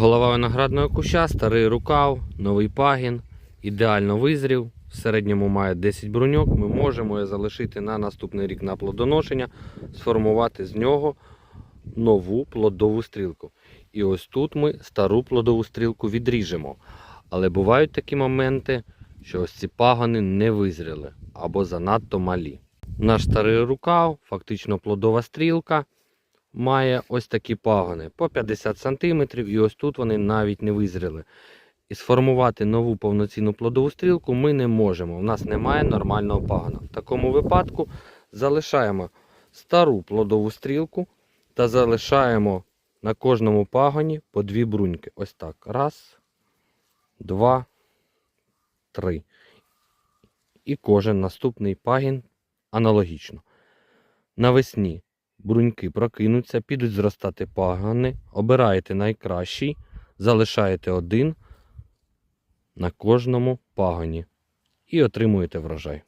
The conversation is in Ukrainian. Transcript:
Голова виноградного куща, старий рукав, новий пагін, ідеально визрів. В середньому має 10 бруньок. Ми можемо її залишити на наступний рік на плодоношення, сформувати з нього нову плодову стрілку. І ось тут ми стару плодову стрілку відріжемо. Але бувають такі моменти, що ось ці пагони не визріли або занадто малі. Наш старий рукав, фактично плодова стрілка, має ось такі пагони по 50 см, і ось тут вони навіть не визріли. І сформувати нову повноцінну плодову стрілку ми не можемо. У нас немає нормального пагона. В такому випадку залишаємо стару плодову стрілку та залишаємо на кожному пагоні по дві бруньки. Ось так. Раз, два, три. І кожен наступний пагін аналогічно. Навесні бруньки прокинуться, підуть зростати пагани, обираєте найкращий, залишаєте один на кожному пагоні і отримуєте врожай.